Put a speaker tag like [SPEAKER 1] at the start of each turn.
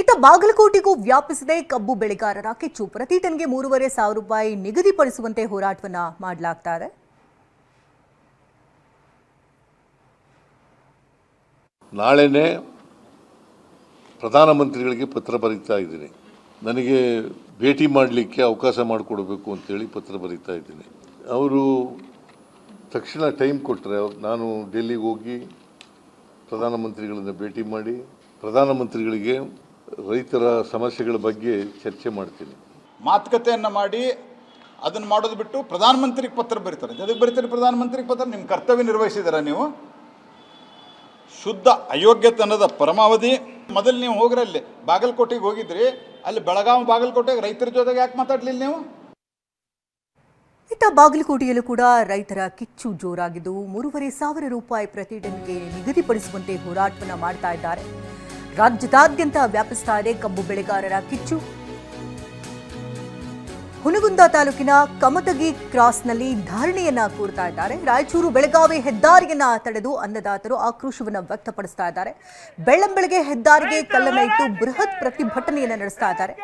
[SPEAKER 1] ಇತ್ತ ಬಾಗಲಕೋಟೆಗೂ ವ್ಯಾಪಿಸಿದೆ ಕಬ್ಬು ಬೆಳೆಗಾರರ ಕಿಚ್ಚು. ಪ್ರತಿ ಟನ್ಗೆ ಮೂರುವರೆ ಸಾವಿರ ರೂಪಾಯಿ ನಿಗದಿಪಡಿಸುವಂತೆ ಹೋರಾಟವನ್ನ ಮಾಡಲಾಗ್ತಾ ಇದೆ.
[SPEAKER 2] ನಾಳೆನೇ ಪ್ರಧಾನಮಂತ್ರಿಗಳಿಗೆ ಪತ್ರ ಬರೀತಾ ಇದ್ದೀನಿ. ನನಗೆ ಭೇಟಿ ಮಾಡಲಿಕ್ಕೆ ಅವಕಾಶ ಮಾಡಿಕೊಡ್ಬೇಕು ಅಂತೇಳಿ ಪತ್ರ ಬರೀತಾ ಇದ್ದೀನಿ. ಅವರು ತಕ್ಷಣ ಟೈಮ್ ಕೊಟ್ಟರೆ ನಾನು ಡೆಲ್ಲಿಗೆ ಹೋಗಿ ಪ್ರಧಾನಮಂತ್ರಿಗಳನ್ನು ಭೇಟಿ ಮಾಡಿ, ಪ್ರಧಾನಮಂತ್ರಿಗಳಿಗೆ ರೈತರ ಸಮಸ್ಯೆಗಳ ಬಗ್ಗೆ ಚರ್ಚೆ ಮಾಡ್ತೀನಿ.
[SPEAKER 3] ಮಾತುಕತೆಯನ್ನು ಮಾಡಿ ಅದನ್ನು ಮಾಡೋದು ಬಿಟ್ಟು ಪ್ರಧಾನಮಂತ್ರಿಗೆ ಪತ್ರ ಬರೀತಾರೆ. ಜೊತೆಗೆ ಬರೀತಾರೆ ಪ್ರಧಾನಮಂತ್ರಿಗೆ ಪತ್ರ? ನಿಮ್ಮ ಕರ್ತವ್ಯ ನಿರ್ವಹಿಸಿದ್ದೀರಾ ನೀವು? ಶುದ್ಧ ಅಯೋಗ್ಯತನದ ಪರಮಾವಧಿ. ಮೊದಲು ನೀವು ಹೋಗ್ರೆ ಅಲ್ಲಿ. ಬಾಗಲಕೋಟೆಗೆ ಹೋಗಿದ್ರಿ. ಅಲ್ಲಿ ಬೆಳಗಾವಿ ಬಾಗಲಕೋಟೆಗೆ ರೈತರ ಜೊತೆಗೆ ಯಾಕೆ ಮಾತಾಡಲಿಲ್ಲ ನೀವು?
[SPEAKER 1] ಇತ್ತ ಬಾಗಲಕೋಟೆಯಲ್ಲೂ ಕೂಡ ರೈತರ ಕಿಚ್ಚು ಜೋರಾಗಿದ್ದು ಮೂರುವರೆ ಸಾವಿರ ರೂಪಾಯಿ ಪ್ರತಿ ಟನ್ಗೆ ನಿಗದಿಪಡಿಸುವಂತೆ ಹೋರಾಟವನ್ನು ಮಾಡ್ತಾ ಇದ್ದಾರೆ. ರಾಜ್ಯದಾದ್ಯಂತ ವ್ಯಾಪಿಸ್ತಾ ಇದೆ ಕಬ್ಬು ಬೆಳೆಗಾರರ ಕಿಚ್ಚು. ಹುನಗುಂದ ತಾಲೂಕಿನ ಕಮತಗಿ ಕ್ರಾಸ್ನಲ್ಲಿ ಧರಣಿಯನ್ನ ಕೂರ್ತಾ ಇದ್ದಾರೆ. ರಾಯಚೂರು ಬೆಳಗಾವಿ ಹೆದ್ದಾರಿಯನ್ನ ತಡೆದು ಅನ್ನದಾತರು ಆಕ್ರೋಶವನ್ನ ವ್ಯಕ್ತಪಡಿಸ್ತಾ ಇದ್ದಾರೆ. ಬೆಳ್ಳಂಬೆಳಗ್ಗೆ ಹೆದ್ದಾರಿಗೆ ಕಲ್ಲನ್ನ ಇಟ್ಟು ಬೃಹತ್ ಪ್ರತಿಭಟನೆಯನ್ನ ನಡೆಸ್ತಾ ಇದ್ದಾರೆ.